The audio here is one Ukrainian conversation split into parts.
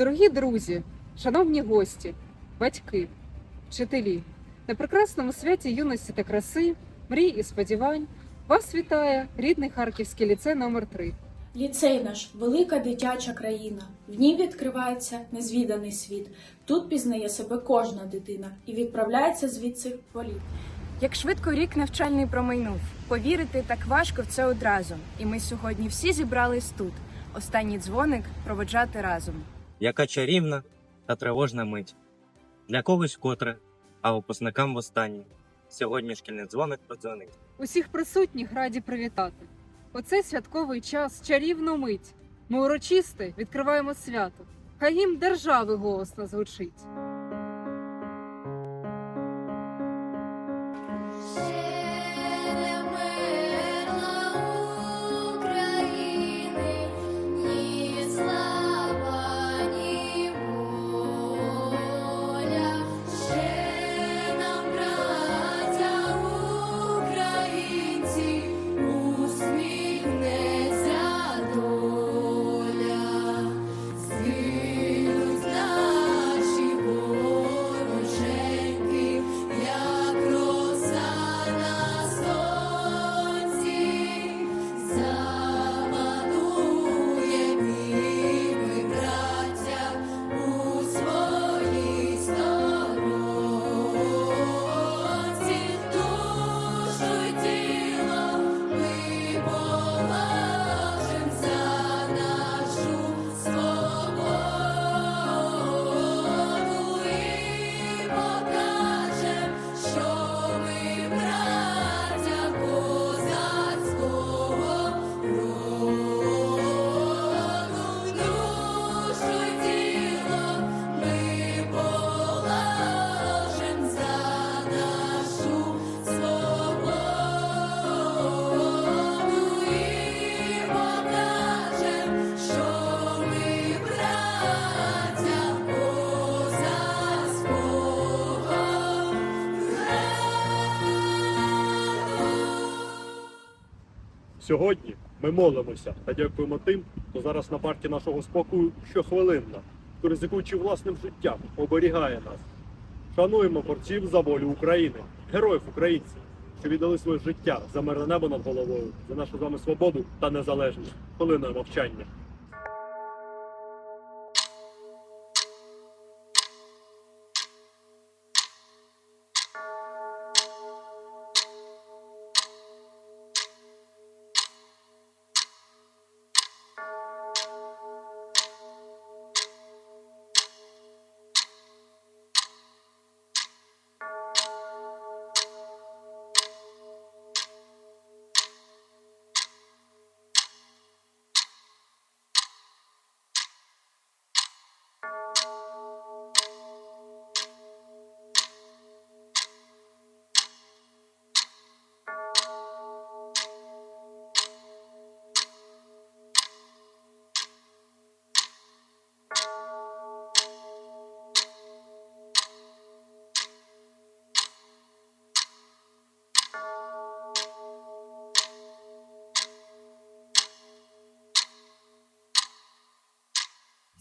Дорогі друзі, шановні гості, батьки, вчителі, на прекрасному святі юності та краси, мрій і сподівань вас вітає рідний Харківський ліцей номер 3 Ліцей наш велика дитяча країна. В ній відкривається незвіданий світ. Тут пізнає себе кожна дитина і відправляється звідси в політ. Як швидко рік навчальний промайнув, повірити так важко в це одразу. І ми сьогодні всі зібрались тут. Останній дзвоник проводжати разом. Яка чарівна та тривожна мить. Для когось котре, а випускникам востаннє. Сьогодні шкільний дзвоник подзвонить. Усіх присутніх раді привітати. У цей святковий час чарівну мить. Ми урочисте відкриваємо свято. Хай їм держави голосно звучить. Сьогодні ми молимося та дякуємо тим, хто зараз на парті нашого спокою щохвилинно, хто ризикуючи власним життям, оберігає нас. Шануємо борців за волю України, героїв українців, що віддали своє життя за мирне небо над головою, за нашу з вами свободу та незалежність. Хвилиною мовчання.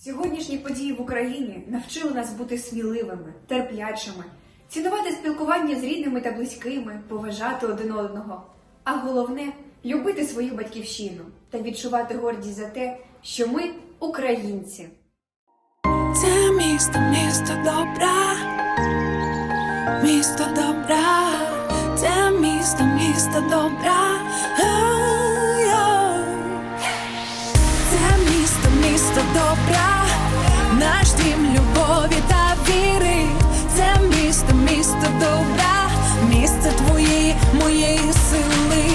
Сьогоднішні події в Україні навчили нас бути сміливими, терплячими, цінувати спілкування з рідними та близькими, поважати один одного. А головне любити свою батьківщину та відчувати гордість за те, що ми українці. Це місто, місто добра, місто добра, це місто, місто добра. Це місто, місто добра, дім любові та віри. Це місто, місто добра, місце твоєї, моєї сили.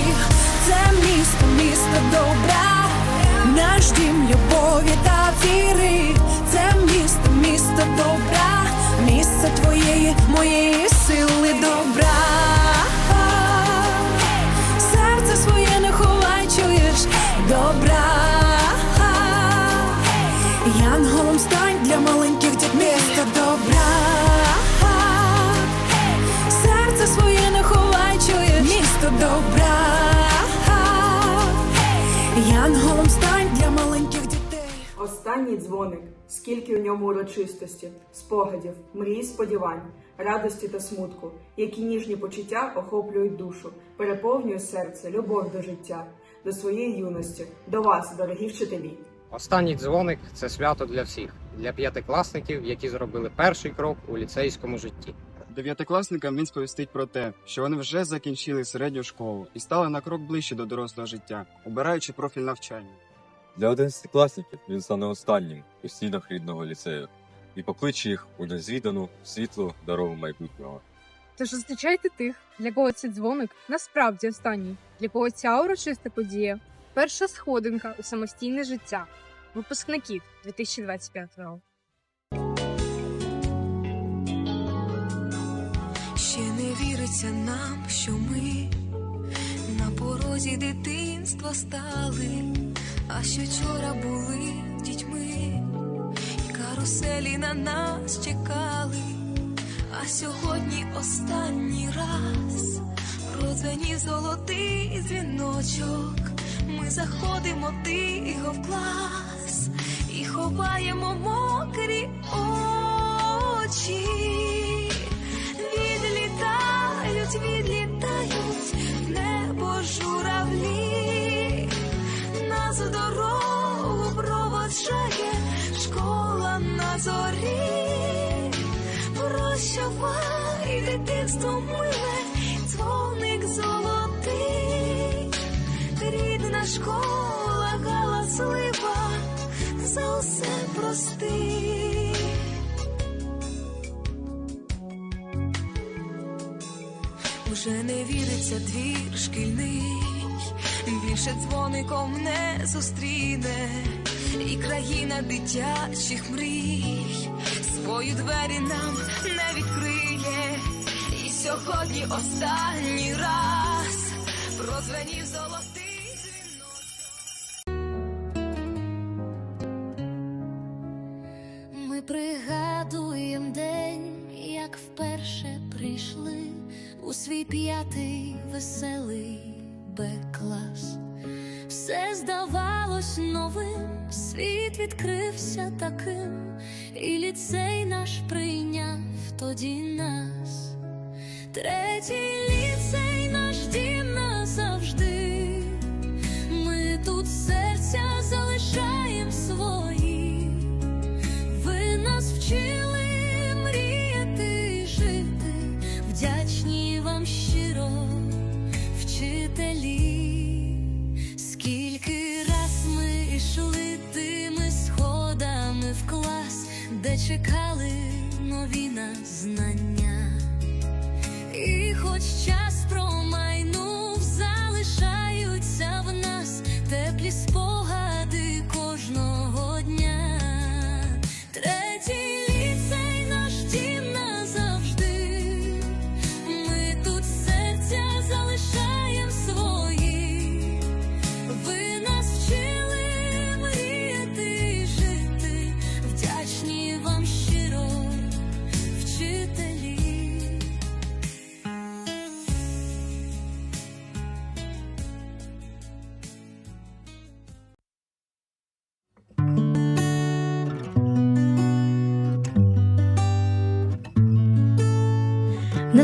Це місто, місто добра, наш дім любові та віри. Це місто, місто добра, місце твоєї, моєї сили добра. Серце своє не ховай, чуєш добра. Янголом стань для маленьких дітей місто добра. Серце своє не ховай, чуєш місто добра. Янголом стань для маленьких дітей. Останній дзвоник, скільки у ньому урочистості, спогадів, мрій, сподівань, радості та смутку, які ніжні почуття охоплюють душу, переповнює серце, любов до життя, до своєї юності, до вас, дорогі вчителі. Останній дзвоник це свято для всіх, для п'ятикласників, які зробили перший крок у ліцейському житті. Дев'ятикласникам він сповістить про те, що вони вже закінчили середню школу і стали на крок ближче до дорослого життя, обираючи профіль навчання. Для одинадцятикласників він стане останнім у стінах рідного ліцею і покличе їх у незвідану світлу дорогу майбутнього. Тож зустрічайте тих, для кого цей дзвоник насправді останній, для кого ця урочиста подія перша сходинка у самостійне життя випускників 2025 року. Ще не віриться нам, що ми на порозі дитинства стали, а що вчора були дітьми, і каруселі на нас чекали, а сьогодні останній раз продзвенів золотий дзвіночок. Ми заходимо тихо в клас і ховаємо мокрі очі. Відлітають, відлітають в небо журавлі, нас дорогу проводжає школа на зорі. Прощавай, дитинство миле, дзвоник золотий, рідна школа галаслива, за усе прости. Уже не віриться двір шкільний, більше дзвоником не зустріне, і країна дитячих мрій свої двері нам не відкриє, і сьогодні останній раз прозвенів золотий таким, і ліцей наш прийняв тоді нас. Третій ліцей чекали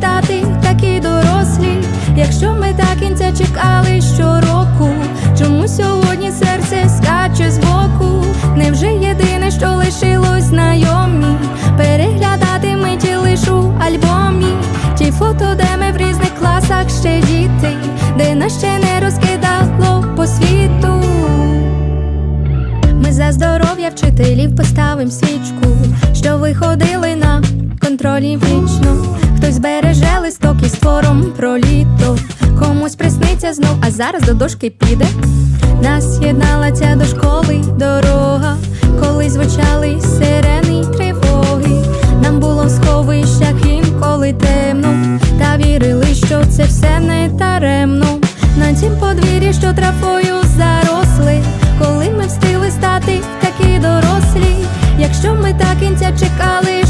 стати такі дорослі. Якщо ми так кінця чекали щороку, чому сьогодні серце скаче збоку? Невже єдине, що лишилось знайомі? Переглядати миті лиш у альбомі, ті фото, де ми в різних класах ще діти, де нас ще не розкидало по світу. Ми за здоров'я вчителів поставим свічку, що виходили на контролі вічно. Хтось береже листок із твором про літо, комусь присниться знов, а зараз до дошки піде. Нас єднала ця до дорога, коли звучали сирени й тривоги. Нам було в сховищах інколи темно, та вірили, що це все не даремно. На тім подвір'ї, що трафою заросли, коли ми встигли стати такі дорослі. Якщо ми так кінця чекали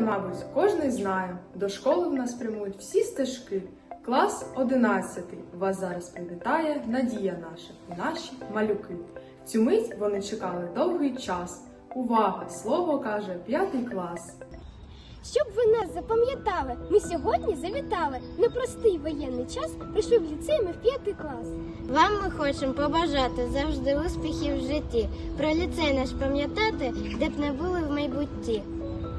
мабуть, кожен знає. До школи в нас прямують всі стежки. Клас 11. Вас зараз привітає надія наша і наші малюки. Цю мить вони чекали довгий час. Увага! Слово каже п'ятий клас. Щоб ви нас запам'ятали, ми сьогодні завітали. Непростий воєнний час прийшли в ліцей ми в п'ятий клас. Вам ми хочемо побажати завжди успіхів в житті. Про ліцей наш пам'ятати, де б не були в майбутті.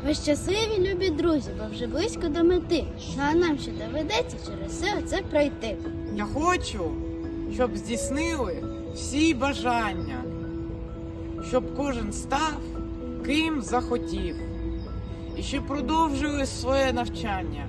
Ви щасливі, любі друзі, бо вже близько до мети. Ну а нам ще доведеться через все це пройти. Я хочу, щоб здійснили всі бажання, щоб кожен став ким захотів, і щоб продовжили своє навчання,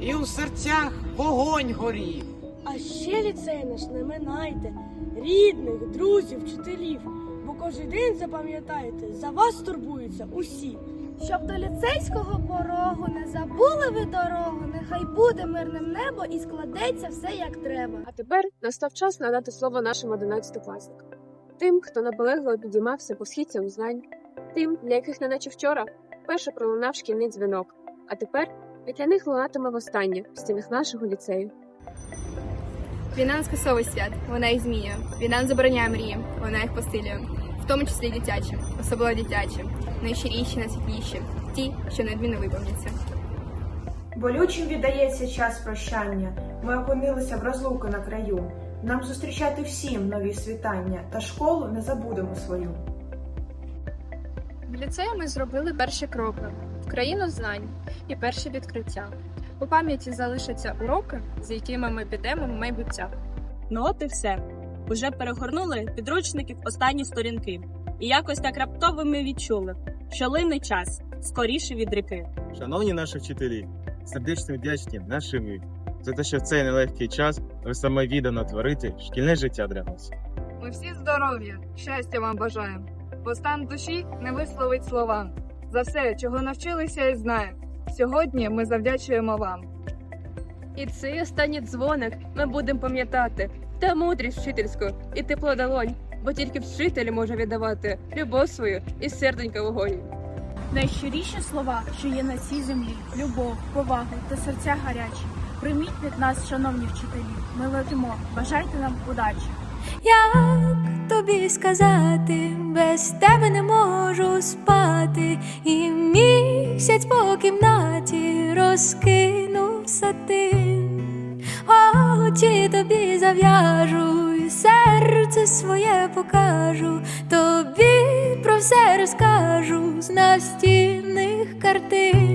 і у серцях вогонь горів. А ще ліцей наш не минайте, рідних, друзів, вчителів, бо кожен день запам'ятайте, за вас турбуються усі. Щоб до ліцейського порогу не забули ви дорогу, нехай буде мирним небо і складеться все як треба. А тепер настав час надати слово нашим одинадцятикласникам. Тим, хто наполегливо підіймався по східцям знань, тим, для яких не наче вчора, вперше пролунав шкільний дзвінок, а тепер і для них лунатиме востаннє в стінах нашого ліцею. Війна не скасовує свят, вона їх зміє. Війна не забороняє мрії, вона їх посилює. В тому числі дитячі, особливо дитячі, найщиріші, найсвітліші, ті, що неодмінно виповняться. Болючим віддається час прощання. Ми опинилися в розлуку на краю. Нам зустрічати всім нові світання, та школу не забудемо свою. В ліцеї ми зробили перші кроки в країну знань і перші відкриття. У пам'яті залишаться уроки, з якими ми підемо в майбуття. Ну от і все. Уже перегорнули підручники в останні сторінки. І якось так раптово ми відчули, що лине час скоріше від ріки. Шановні наші вчителі, сердечно вдячні наші ви за те, що в цей нелегкий час ви самовіддано творите шкільне життя для нас. Ми всі здоров'я, щастя вам бажаємо, бо стан душі не висловить слова. За все, чого навчилися і знаємо. Сьогодні ми завдячуємо вам. І цей останній дзвоник ми будемо пам'ятати та мудрість вчительську і тепло долонь, бо тільки вчитель може віддавати любов свою і серденька вогонь. Найщиріші слова, що є на цій землі, любов, повага та серця гарячі. Прийміть від нас, шановні вчителі. Ми летимо. Бажайте нам удачі. Як тобі сказати, без тебе не можу спати, і місяць по кімнаті розкинув сатин. Очі тобі зав'яжу, і серце своє покажу, тобі про все розкажу з настінних картин.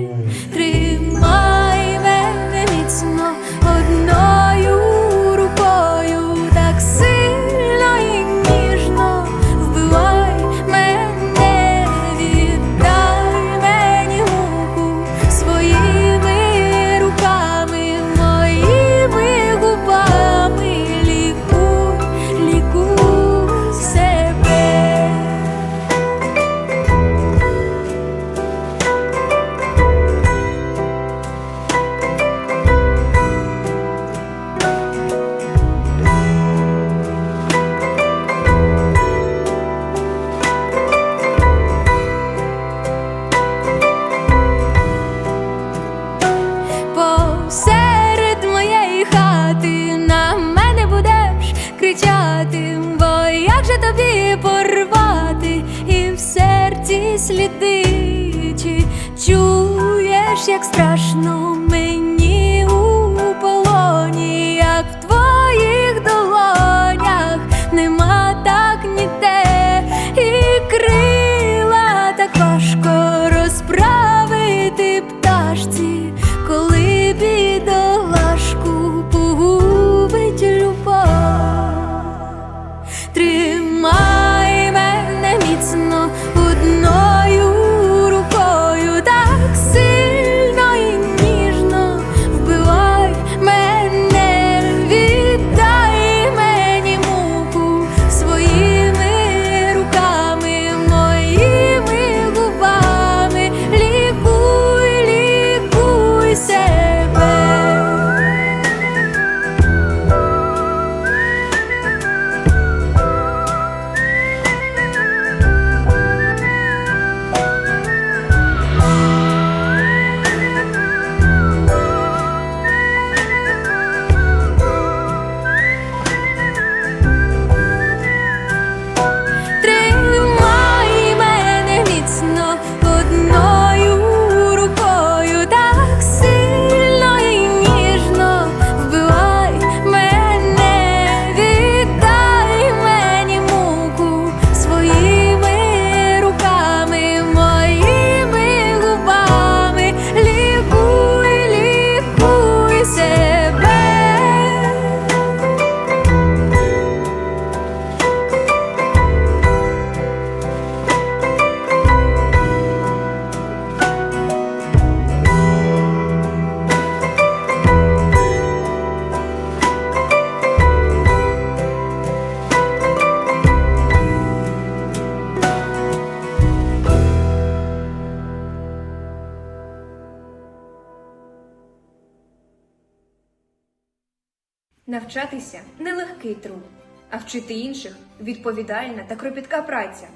Навчатися нелегкий труд, а вчити інших відповідальна та кропітка праця.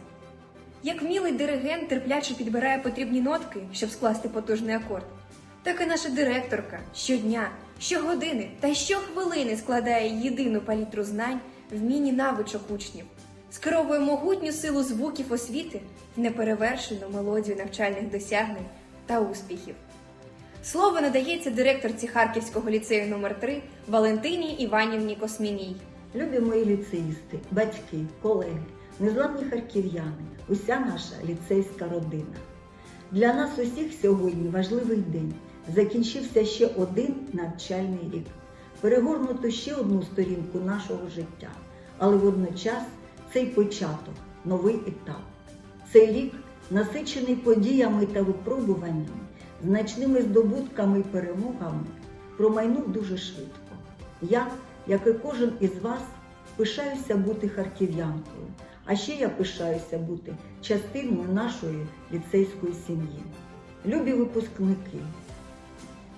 Як вмілий диригент терпляче підбирає потрібні нотки, щоб скласти потужний акорд, так і наша директорка щодня, щогодини та щохвилини складає єдину палітру знань, вмінь і навичок учнів, скеровує могутню силу звуків освіти в неперевершену мелодію навчальних досягнень та успіхів. Слово надається директорці Харківського ліцею номер 3 Валентині Іванівні Косміній. Любі мої ліцеїсти, батьки, колеги, незламні харків'яни, уся наша ліцейська родина. Для нас усіх сьогодні важливий день. Закінчився ще один навчальний рік. Перегорнуто ще одну сторінку нашого життя, але водночас цей початок, новий етап. Цей рік насичений подіями та випробуваннями, значними здобутками і перемогами, промайнув дуже швидко. Я, як і кожен із вас, пишаюся бути харків'янкою, а ще я пишаюся бути частиною нашої ліцейської сім'ї. Любі випускники,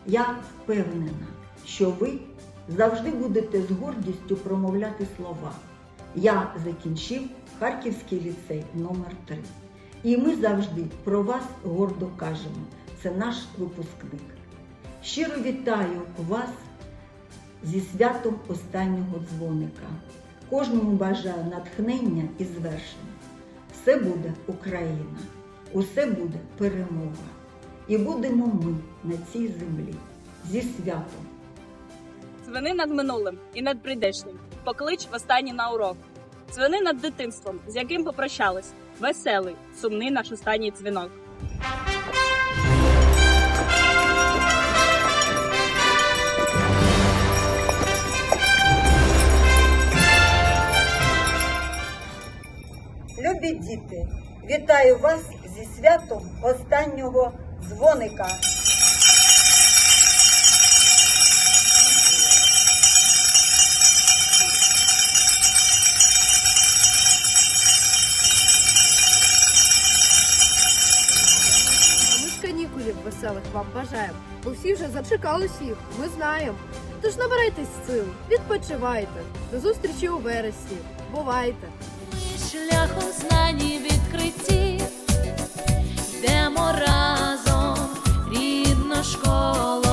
я впевнена, що ви завжди будете з гордістю промовляти слова. Я закінчив Харківський ліцей номер 3 І ми завжди про вас гордо кажемо. Це наш випускник. Щиро вітаю вас зі святом останнього дзвоника. Кожному бажаю натхнення і звершення. Все буде Україна, усе буде перемога. І будемо ми на цій землі зі святом. Дзвени над минулим і над прийдешнім. Поклич востаннє на урок. Дзвени над дитинством, з яким попрощались. Веселий, сумний наш останній дзвінок. Любі діти, вітаю вас зі святом останнього дзвоника. Ми з канікулів веселих вам бажаємо, бо всі вже зачекались їх, ми знаємо. Тож набирайтесь сил, відпочивайте. До зустрічі у вересні. Бувайте! Шляхом знань і відкриттів, йдемо разом, рідна школа.